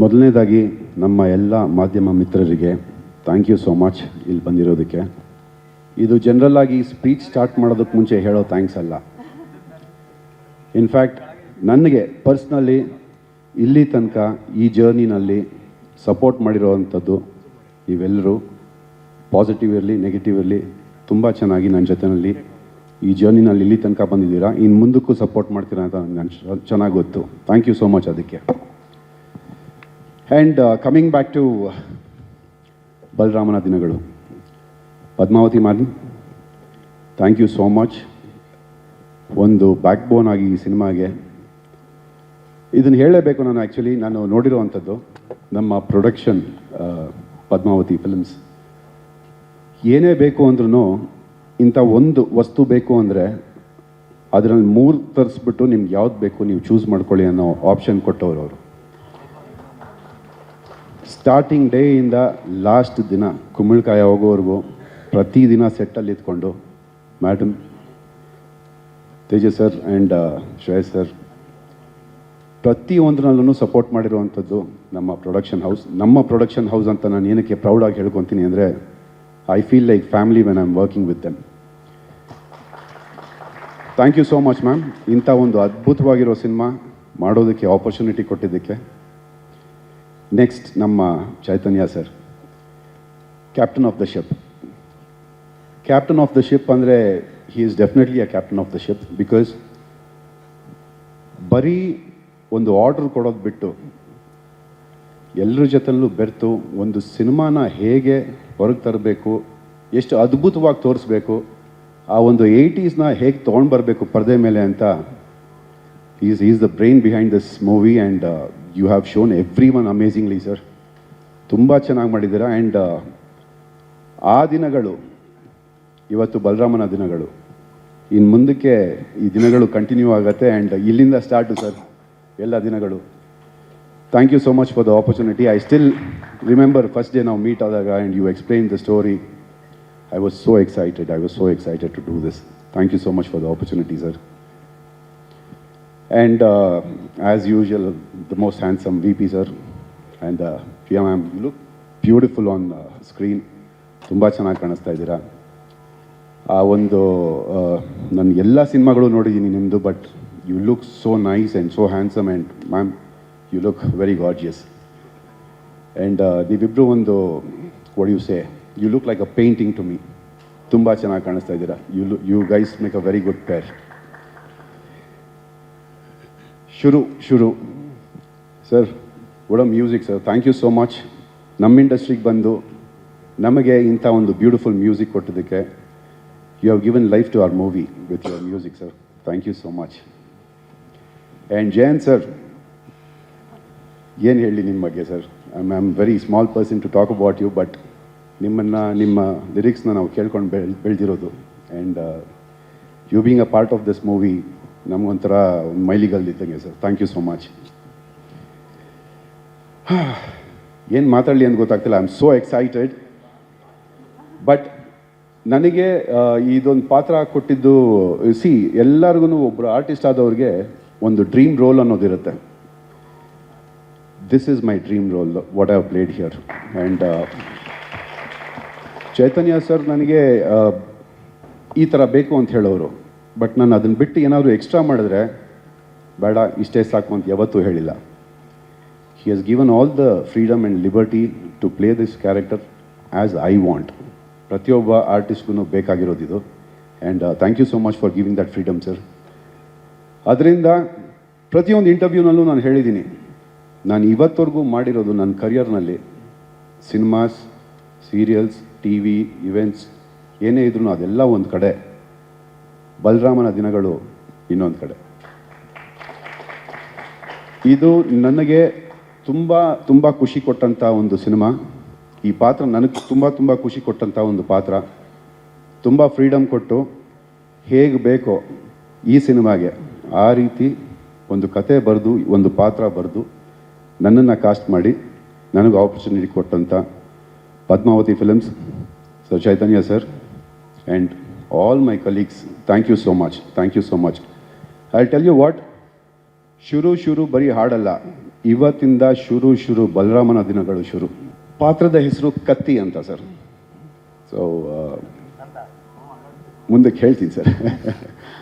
ಮೊದಲನೇದಾಗಿ ನಮ್ಮ ಎಲ್ಲ ಮಾಧ್ಯಮ ಮಿತ್ರರಿಗೆ ಥ್ಯಾಂಕ್ ಯು ಸೋ ಮಚ್ ಇಲ್ಲಿ ಬಂದಿರೋದಕ್ಕೆ. ಇದು ಜನರಲ್ ಆಗಿ ಸ್ಪೀಚ್ ಸ್ಟಾರ್ಟ್ ಮಾಡೋದಕ್ಕೆ ಮುಂಚೆ ಹೇಳೋ ಥ್ಯಾಂಕ್ಸ್ ಅಲ್ಲ. ಇನ್ಫ್ಯಾಕ್ಟ್ ನನಗೆ ಪರ್ಸ್ನಲಿ ಇಲ್ಲಿ ತನಕ ಈ ಜರ್ನಿನಲ್ಲಿ ಸಪೋರ್ಟ್ ಮಾಡಿರೋವಂಥದ್ದು ಇವೆಲ್ಲರೂ ಪಾಸಿಟಿವ್ ಇರಲಿ ನೆಗೆಟಿವ್ ಇರಲಿ, ತುಂಬ ಚೆನ್ನಾಗಿ ನನ್ನ ಜೊತೆಯಲ್ಲಿ ಈ ಜರ್ನಿನಲ್ಲಿ ಇಲ್ಲಿ ತನಕ ಬಂದಿದ್ದೀರಾ. ಇನ್ನು ಮುಂದಕ್ಕೂ ಸಪೋರ್ಟ್ ಮಾಡ್ತೀರಾ ಅಂತ ನನಗೆ ಚೆನ್ನಾಗಿ ಗೊತ್ತು. ಥ್ಯಾಂಕ್ ಯು ಸೋ ಮಚ್ ಅದಕ್ಕೆ. ಆ್ಯಂಡ್ ಕಮಿಂಗ್ ಬ್ಯಾಕ್ ಟು ಬಲರಾಮನ ದಿನಗಳು ಪದ್ಮಾವತಿ ಮಾರ್ನಿ ಥ್ಯಾಂಕ್ ಯು ಸೋ ಮಚ್ ಒಂದು ಬ್ಯಾಕ್ ಬೋನ್ ಆಗಿ ಈ ಸಿನಿಮಾಗೆ. ಇದನ್ನು ಹೇಳಲೇಬೇಕು ನಾನು ಆ್ಯಕ್ಚುಲಿ ನಾನು ನೋಡಿರುವಂಥದ್ದು ನಮ್ಮ ಪ್ರೊಡಕ್ಷನ್ ಪದ್ಮಾವತಿ ಫಿಲ್ಮ್ಸ್ ಏನೇ ಬೇಕು ಅಂದ್ರೂ ಇಂಥ ಒಂದು ವಸ್ತು ಬೇಕು ಅಂದರೆ ಅದರಲ್ಲಿ ಮೂರು ತರಿಸ್ಬಿಟ್ಟು ನಿಮ್ಗೆ ಯಾವ್ದು ಬೇಕು ನೀವು ಚೂಸ್ ಮಾಡ್ಕೊಳ್ಳಿ ಅನ್ನೋ ಆಪ್ಷನ್ ಕೊಟ್ಟವರು ಅವರು. ಸ್ಟಾರ್ಟಿಂಗ್ ಡೇಯಿಂದ ಲಾಸ್ಟ್ ದಿನ ಕುಂಬಳಕಾಯಿ ಹೋಗೋವರೆಗೂ ಪ್ರತಿದಿನ ಸೆಟ್ಟಲ್ಲಿ ಇದ್ಕೊಂಡು madam Tejas sir and Shreyas sir ಪ್ರತಿಯೊಂದರಲ್ಲೂ ಸಪೋರ್ಟ್ ಮಾಡಿರುವಂಥದ್ದು ನಮ್ಮ ಪ್ರೊಡಕ್ಷನ್ ಹೌಸ್ ನಮ್ಮ ಪ್ರೊಡಕ್ಷನ್ ಹೌಸ್ ಅಂತ ನಾನು ಏನಕ್ಕೆ ಪ್ರೌಡಾಗಿ ಹೇಳ್ಕೊತೀನಿ ಅಂದರೆ I feel like family when I am working with them thank you so much ma'am ಇಂಥ ಒಂದು ಅದ್ಭುತವಾಗಿರೋ ಸಿನಿಮಾ ಮಾಡೋದಕ್ಕೆ ಆಪರ್ಚುನಿಟಿ ಕೊಟ್ಟಿದ್ದಕ್ಕೆ. ನೆಕ್ಸ್ಟ್ ನಮ್ಮ Chaitanya sir captain of the ship captain of the ship ಅಂದರೆ he is definitely a captain of the ship because ಬರೀ ಒಂದು order ಕೊಡೋದು ಬಿಟ್ಟು ಎಲ್ಲರ ಜೊತೆಲ್ಲೂ ಬೆರೆತು ಒಂದು ಸಿನಿಮಾನ ಹೇಗೆ ಹೊರಗೆ ತರಬೇಕು, ಎಷ್ಟು ಅದ್ಭುತವಾಗಿ ತೋರಿಸ್ಬೇಕು, ಆ ಒಂದು ಏಯ್ಟೀಸ್ನ ಹೇಗೆ ತೊಗೊಂಡು ಬರಬೇಕು ಪರದೆ ಮೇಲೆ ಅಂತ is is the brain behind this movie and you have shown every one amazingly sir ತುಂಬ ಚೆನ್ನಾಗಿ ಮಾಡಿದ್ದೀರಾ? ಆ್ಯಂಡ್ ಆ ದಿನಗಳು, ಇವತ್ತು ಬಲರಾಮನ ದಿನಗಳು. ಇನ್ನು ಮುಂದಕ್ಕೆ ಈ ದಿನಗಳು ಕಂಟಿನ್ಯೂ ಆಗುತ್ತೆ ಆ್ಯಂಡ್ ಇಲ್ಲಿಂದ ಸ್ಟಾರ್ಟು ಸರ್ ಎಲ್ಲ ದಿನಗಳು. Thank you so much for the opportunity I still remember first day ನಾವು ಮೀಟ್ ಆದಾಗ and you explain the story I was so excited I was so excited to do this thank you so much for the opportunity sir and as usual, the most handsome V P sir and Priya ma'am you look beautiful on screen ತುಂಬ ಚೆನ್ನಾಗಿ ಕಾಣಿಸ್ತಾ ಇದ್ದೀರಾ? ಆ ಒಂದು ನನ್ನ ಎಲ್ಲ ಸಿನಿಮಾಗಳು ನೋಡಿದ್ದೀನಿ ನಿಮ್ಮದು but you look so nice and so handsome and ma'am you look very gorgeous and ನೀವಿಬ್ಬರು ಒಂದು what you look like a painting to me ತುಂಬ ಚೆನ್ನಾಗಿ ಕಾಣಿಸ್ತಾ ಇದ್ದೀರಾ? ಯು ಲು you guys make a very good pair ಶುರು ಶುರು. Sir, ಒಡ music sir. Thank you so much ನಮ್ಮ ಇಂಡಸ್ಟ್ರಿಗೆ ಬಂದು ನಮಗೆ ಇಂಥ ಒಂದು ಬ್ಯೂಟಿಫುಲ್ ಮ್ಯೂಸಿಕ್ ಕೊಟ್ಟಿದ್ದಕ್ಕೆ you have given life to our movie with your music sir thank you so much and Jayanth sir ಏನು ಹೇಳಿ ನಿಮ್ಮ ಬಗ್ಗೆ sir I am very small person to talk about you but ನಿಮ್ಮನ್ನು, ನಿಮ್ಮ ಲಿರಿಕ್ಸ್ನ ನಾವು ಕೇಳ್ಕೊಂಡು ಬೆಳ್, ಬೆಳೆದಿರೋದು. And you being a part of this movie ನಮಗೊಂಥರ ಮೈಲಿಗಲ್ ಇದ್ದಂಗೆ sir. Thank you so much ಏನು ಮಾತಾಡಲಿ ಅಂತ ಗೊತ್ತಾಗ್ತಿಲ್ಲ. I am so excited but ನನಗೆ ಇದೊಂದು ಪಾತ್ರ ಕೊಟ್ಟಿದ್ದು ಸಿ ಎಲ್ಲರಿಗೂ ಒಬ್ಬರು ಆರ್ಟಿಸ್ಟ್ ಆದವ್ರಿಗೆ ಒಂದು dream role ಅನ್ನೋದಿರುತ್ತೆ. This is my dream role what I've played here and Chaitanya sir ನನಗೆ ಈ ಥರ ಬೇಕು ಅಂತ ಹೇಳೋರು. ಬಟ್ ನಾನು ಅದನ್ನು ಬಿಟ್ಟು ಏನಾದರೂ ಎಕ್ಸ್ಟ್ರಾ ಮಾಡಿದ್ರೆ, ಬೇಡ, ಇಷ್ಟೇ ಸಾಕು ಅಂತ ಯಾವತ್ತೂ ಹೇಳಿಲ್ಲ. He has given all the freedom and liberty to play this character as I want ಪ್ರತಿಯೊಬ್ಬ ಆರ್ಟಿಸ್ಟ್ಗೂ ಇದು. And thank you so much for giving that freedom sir ಅದರಿಂದ ಪ್ರತಿಯೊಂದು ಇಂಟರ್ವ್ಯೂನಲ್ಲೂ ನಾನು ಹೇಳಿದ್ದೀನಿ. ನಾನು ಇವತ್ತವರೆಗೂ ಮಾಡಿರೋದು ನನ್ನ ಕರಿಯರ್ನಲ್ಲಿ cinemas serials T V events ಏನೇ ಇದ್ರೂ ಅದೆಲ್ಲ ಒಂದು ಕಡೆ. ಬಲರಾಮನ ದಿನಗಳು ಇನ್ನೊಂದು ಕಡೆ. ಇದು ನನಗೆ ತುಂಬ ತುಂಬ ಖುಷಿ ಕೊಟ್ಟಂಥ ಒಂದು ಸಿನಿಮಾ. ಈ ಪಾತ್ರ ನನಗೆ ತುಂಬ ತುಂಬ ಖುಷಿ ಕೊಟ್ಟಂಥ ಒಂದು ಪಾತ್ರ. ತುಂಬ ಫ್ರೀಡಮ್ ಕೊಟ್ಟು ಹೇಗೆ ಬೇಕೋ ಈ ಸಿನಿಮಾಗೆ ಆ ರೀತಿ ಒಂದು ಕತೆ ಬರೆದು, ಒಂದು ಪಾತ್ರ ಬರೆದು ನನ್ನನ್ನು ಕಾಸ್ಟ್ ಮಾಡಿ ನನಗೆ ಆಪರ್ಚುನಿಟಿ ಕೊಟ್ಟಂಥ Padmavathi films sir Chaitanya sir and all my colleagues thank you so much thank you so much I tell you what ಶುರು ಶುರು ಬರೀ ಹಾಡಲ್ಲ, ಇವತ್ತಿಂದ ಶುರು ಶುರು ಬಲರಾಮನ ದಿನಗಳು ಶುರು. ಪಾತ್ರದ ಹೆಸರು ಕತ್ತಿ ಅಂತ ಸರ್. ಸೊ ಮುಂದಕ್ಕೆ ಹೇಳ್ತೀನಿ sir.